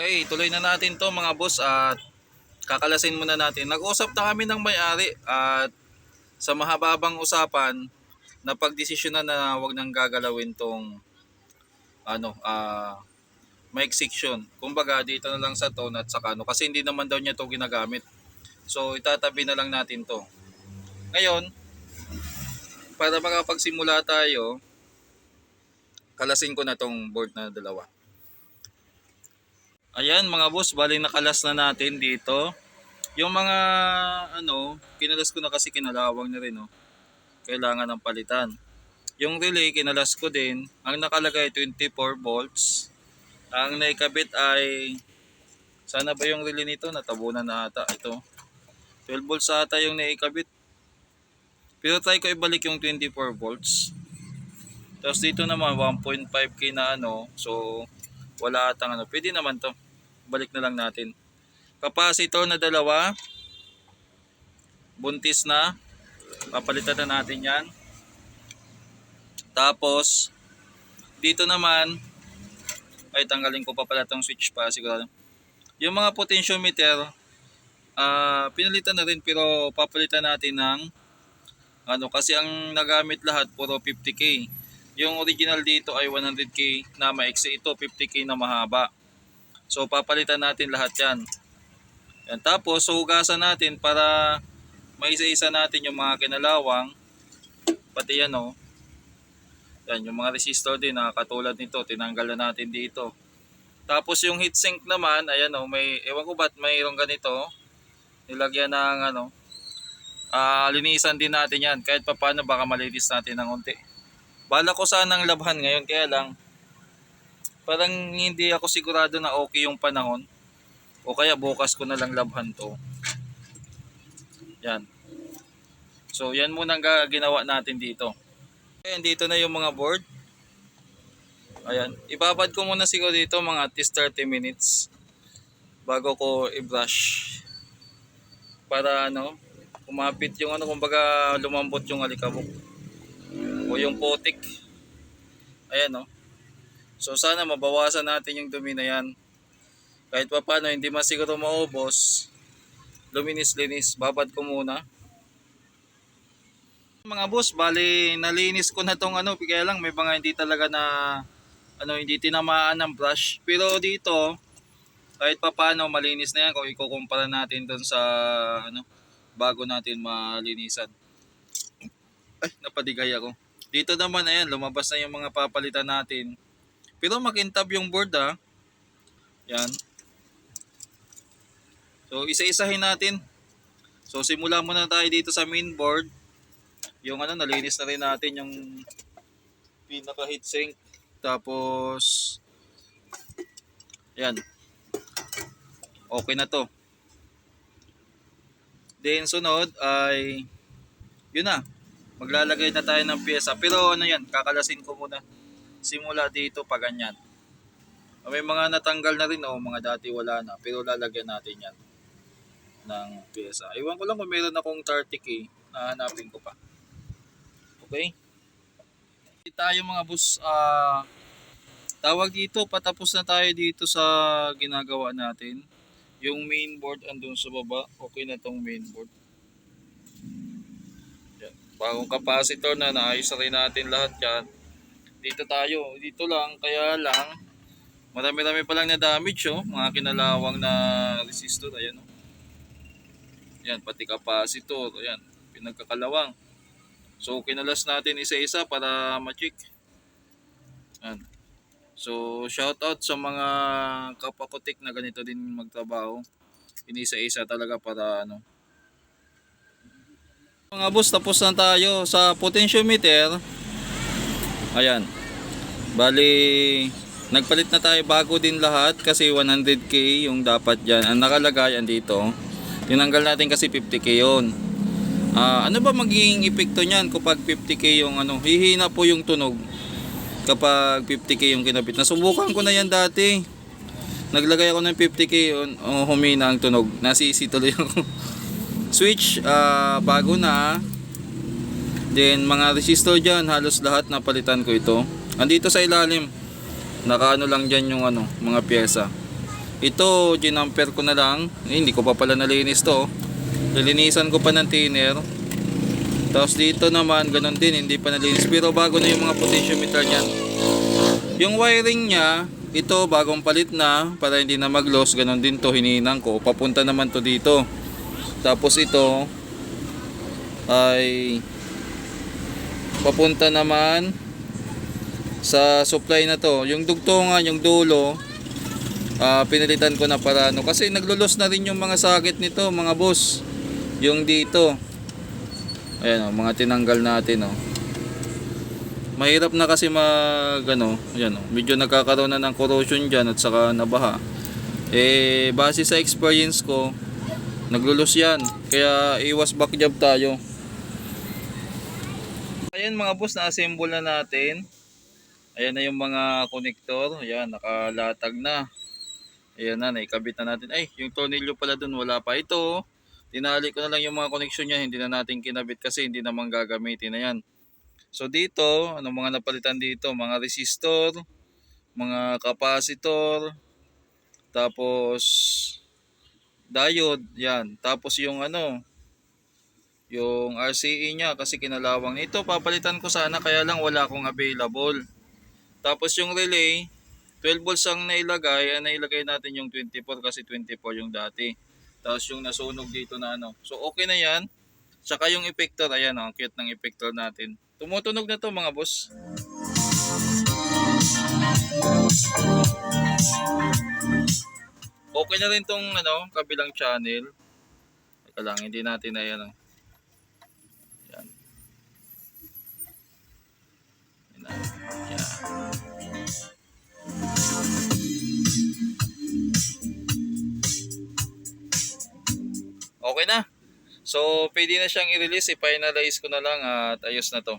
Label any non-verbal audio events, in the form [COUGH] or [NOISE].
Okay, tuloy na natin to mga boss at kakalasin muna natin. Nag-usap na kami ng may-ari at sa mahababang usapan, napagdesisyonan na wag nang gagalawin tong ano, ah mic section. Kumbaga dito na lang sa tone at sa ano kasi hindi naman daw niya to ginagamit. So itatabi na lang natin to. Ngayon, para makapagsimula tayo, kalasin ko na tong board na dalawa. Ayan mga boss, bali nakalas na natin dito. Yung mga ano, kinalas ko na kasi kinalawang na rin oh. Kailangan ng palitan. Yung relay kinalas ko din, ang nakalagay 24 volts. Ang naikabit ay sana ba yung relay nito natabunan na ata ito. 12 volts ata yung naikabit. Pero try ko ibalik yung 24 volts. Tapos dito naman 1.5k na ano, so wala atang ano. Pwede naman to. Balik na lang natin. Capacitor na dalawa. Buntis na. Papalitan na natin yan. Tapos, dito naman, ay tanggalin ko pa pala tong switch pa siguro. Yung mga potentiometer, ah pinalitan na rin pero papalitan natin ng ano kasi ang nagamit lahat puro 50k. Yung original dito ay 100k na maiksi ito 50k na mahaba. So papalitan natin lahat 'yan. Yan tapos hugasan natin para maisa-isa natin yung mga kinalawang pati yan oh. Yan yung mga resistor din na katulad nito tinanggal na natin dito. Tapos yung heatsink naman ayan oh may ewan ko ba't mayroong ganito nilagyan ng ano ah linisan din natin yan kahit papaano baka malinis natin ng unti. Bala ko sanang labhan ngayon kaya lang parang hindi ako sigurado na okay yung panahon o kaya bukas ko na lang labhan to. Yan. So yan muna ang ginawa natin dito. Ayan dito na yung mga board. Ayan. Ibabad ko muna siguro dito mga at least 30 minutes bago ko i-brush para ano kumapit yung ano kumbaga lumambot yung alikabok o yung putik ayan no so sana mabawasan natin yung dumi na yan. Kahit pa paano hindi man siguro maubos. Luminis-linis babad ko muna. Mga boss bali nalinis ko na tong ano kaya lang may mga hindi talaga na ano hindi tinamaan ng brush. Pero dito kahit pa paano malinis na yan kung ikukumpara natin doon sa ano bago natin malinisan. Ay napadigay ako. Dito naman ayan lumabas na yung mga papalitan natin pero makintab yung board ah yan so isa-isahin natin so simula muna tayo dito sa main board yung ano nalinis na rin natin yung pinaka heatsink tapos yan okay na to. Then sunod ay yun na. Maglalagay na tayo ng pyesa. Pero ano yan, kakalasin ko muna. Simula dito pa ganyan. May mga natanggal na rin o mga dati wala na. Pero lalagyan natin yan ng pyesa. Iwan ko lang kung meron akong 30k na hanapin ko pa. Okay? Hindi tayo mga boss ah tawag dito patapos na tayo dito sa ginagawa natin yung main board andun sa baba okay na tong main board yan. bagong capacitor na naayos na rin natin lahat yan dito tayo dito lang kaya lang marami rami pa lang na damage oh mga kinalawang na resistor ayan oh yan pati capacitor ayan pinagkakalawang so kinalas natin isa-isa para ma-check yan So, shout out sa mga kapakutik na ganito din magtrabaho. Inisa-isa talaga para ano. Mga boss, tapos na tayo sa potentiometer. Ayan. Bali, nagpalit na tayo bago din lahat kasi 100k yung dapat dyan. Ang nakalagay dito. Tinanggal natin kasi 50k yun. Ah, ano ba magiging epekto niyan kapag 50k yung ano? Hihina po yung tunog kapag 50k yung kinabit. Nasubukan ko na yan dati. Naglagay ako ng 50k yun, oh, humina ang tunog. Nasisi tuloy [LAUGHS] ako. Switch, ah, bago na. Then mga resistor dyan, halos lahat napalitan ko ito. Andito sa ilalim, nakaano lang dyan yung ano, mga pyesa. Ito, ginamper ko na lang. Eh, hindi ko pa pala nalinis to. Lilinisan ko pa ng thinner. Tapos dito naman, ganun din, hindi pa nalinis. Pero bago na yung mga potentiometer niyan. Yung wiring niya, ito bagong palit na para hindi na mag-loss. Ganun din to, hininang ko. Papunta naman to dito. Tapos ito ay papunta naman sa supply na to. Yung dugtungan, yung dulo, ah, pinalitan ko na para ano. Kasi naglulos na rin yung mga sakit nito, mga boss. Yung dito. Ayan o, mga tinanggal natin o. Mahirap na kasi mag ano, ayan o, medyo nagkakaroon na ng corrosion dyan at saka nabaha. Eh, base sa experience ko, naglulos yan. Kaya iwas back job tayo. Ayan mga boss, na-assemble na natin. Ayan na yung mga connector. Ayan, nakalatag na. Ayan na, naikabit na natin. Ay, yung tornilyo pala dun, wala pa. Ito, tinali ko na lang yung mga connection niya. Hindi na natin kinabit kasi hindi naman gagamitin na yan. So dito, ano mga napalitan dito? Mga resistor, mga capacitor, tapos diode, yan. Tapos yung ano, yung RCE niya kasi kinalawang ito papalitan ko sana kaya lang wala akong available. Tapos yung relay 12 volts ang nailagay. Ang nailagay natin yung 24 kasi 24 yung dati. Tapos yung nasunog dito na ano. So okay na yan. Saka yung effector ayan oh, ang cute ng effector natin. Tumutunog na to mga boss. Okay na rin tong ano kabilang channel. Teka lang, hindi natin na yan. oh. Yan. Okay na. So, pwede na siyang i-release. I-finalize ko na lang at ayos na to.